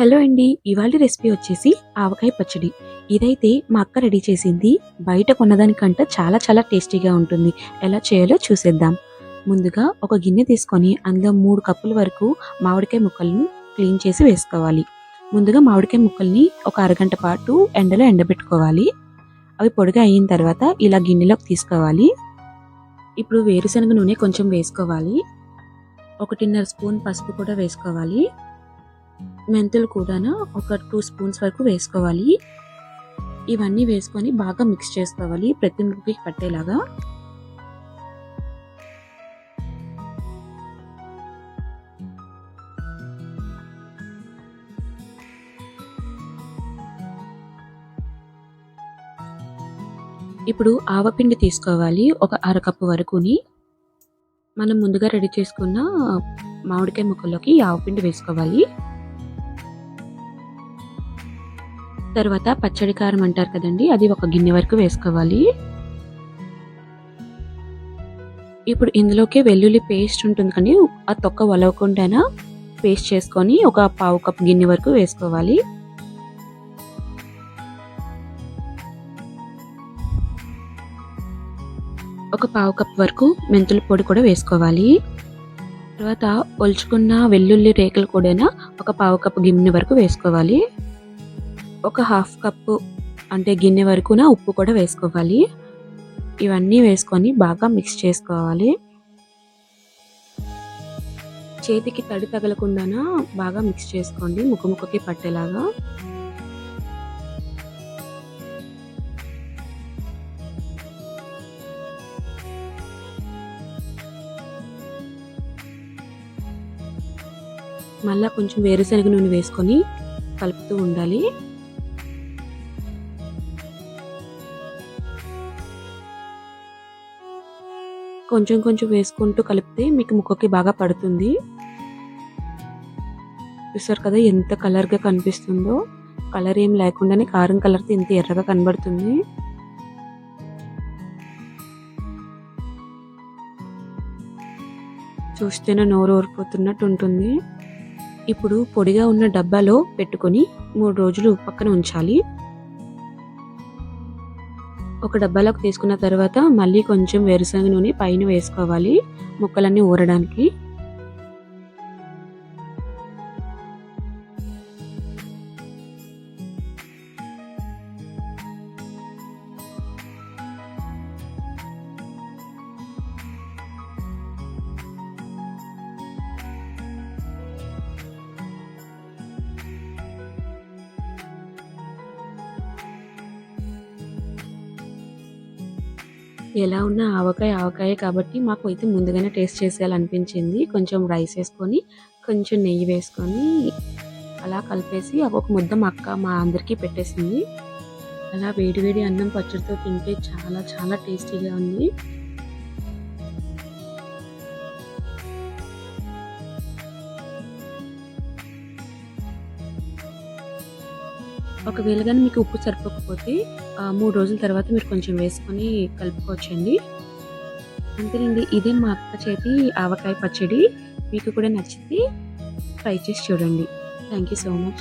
Hello అండి ఇవాళ recipe వచ్చేసి ఆవకాయ పచ్చడి. ఇదైతే మా అక్క రెడీ చేసింది. బయట కొన్నదానికంటే చాలా చాలా టేస్టీగా ఉంటుంది. ఎలా చేయాలో చూసేద్దాం. ముందుగా ఒక గిన్నె తీసుకొని అందులో మూడు కప్పుల వరకు మామిడికాయ ముక్కలను క్లీన్ చేసి వేసుకోవాలి. ముందుగా మామిడికాయ ముక్కల్ని ఒక అరగంట పాటు ఎండలో ఎండబెట్టుకోవాలి. అవి పొడిగా అయిన తర్వాత ఇలా గిన్నెలోకి తీసుకోవాలి. ఇప్పుడు వేరుశనగ నూనె కొంచెం వేసుకోవాలి. ఒకటిన్నర స్పూన్ పసుపు కూడా వేసుకోవాలి. మెంతులు కూడాను ఒక టూ స్పూన్స్ వరకు వేసుకోవాలి. ఇవన్నీ వేసుకొని బాగా మిక్స్ చేసుకోవాలి ప్రతి ముక్కకి పట్టేలాగా. ఇప్పుడు ఆవపిండి తీసుకోవాలి ఒక అరకప్పు వరకుని. మనం ముందుగా రెడీ చేసుకున్న మామిడికాయ ముక్కల్లోకి ఆవపిండి వేసుకోవాలి. తర్వాత పచ్చడి కారం అంటారు కదండి అది ఒక గిన్నె వరకు వేసుకోవాలి. ఇప్పుడు ఇందులోకి వెల్లుల్లి పేస్ట్ ఉంటుంది కానీ ఆ తొక్క వలవకుండా పేస్ట్ చేసుకొని ఒక పావు కప్ గిన్నె వరకు వేసుకోవాలి. ఒక పావు కప్ వరకు మెంతుల పొడి కూడా వేసుకోవాలి. తర్వాత ఒలుచుకున్న వెల్లుల్లి రేకులు కూడా ఒక పావు కప్ గిన్నె వరకు వేసుకోవాలి. ఒక హాఫ్ కప్పు అంటే గిన్నె వరకున ఉప్పు కూడా వేసుకోవాలి. ఇవన్నీ వేసుకొని బాగా మిక్స్ చేసుకోవాలి. చేతికి తడి తగలకుండా బాగా మిక్స్ చేసుకోండి ముక్క ముక్కకి పట్టేలాగా. మళ్ళా కొంచెం వేరుశనగ నూనె వేసుకొని కలుపుతూ ఉండాలి. కొంచెం కొంచెం వేసుకుంటూ కలిపితే మీకు ముక్కకి బాగా పడుతుంది. చూసారు కదా ఎంత కలర్గా కనిపిస్తుందో. కలర్ ఏం లేకుండానే కారం కలర్తో ఇంత ఎర్రగా కనబడుతుంది. చూస్తేనే నోరు ఊరిపోతున్నట్టు ఉంటుంది. ఇప్పుడు పొడిగా ఉన్న డబ్బాలో పెట్టుకొని మూడు రోజులు పక్కన ఉంచాలి. ఒక డబ్బాలోకి తీసుకున్న తర్వాత మళ్ళీ కొంచెం వేరుశనగ నూనె పైన వేసుకోవాలి ముక్కలన్నీ ఊరడానికి. ఎలా ఉన్న ఆవకాయ ఆవకాయ కాబట్టి మాకు అయితే ముందుగానే టేస్ట్ చేసేయాలనిపించింది. కొంచెం రైస్ వేసుకొని కొంచెం నెయ్యి వేసుకొని అలా కలిపేసి ఒక ముద్ద మా అక్క మా అందరికీ పెట్టేసింది. అలా వేడి వేడి అన్నం పచ్చడితో తింటే చాలా చాలా టేస్టీగా ఉంది. ఒకవేళ కానీ మీకు ఉప్పు సరిపోకపోతే మూడు రోజుల తర్వాత మీరు కొంచెం వేసుకొని కలుపుకోవచ్చండి. అంతేనండి ఇదే మా అక్క చేతి ఆవకాయ పచ్చడి. మీకు కూడా నచ్చితే ట్రై చేసి చూడండి. Thank you so much.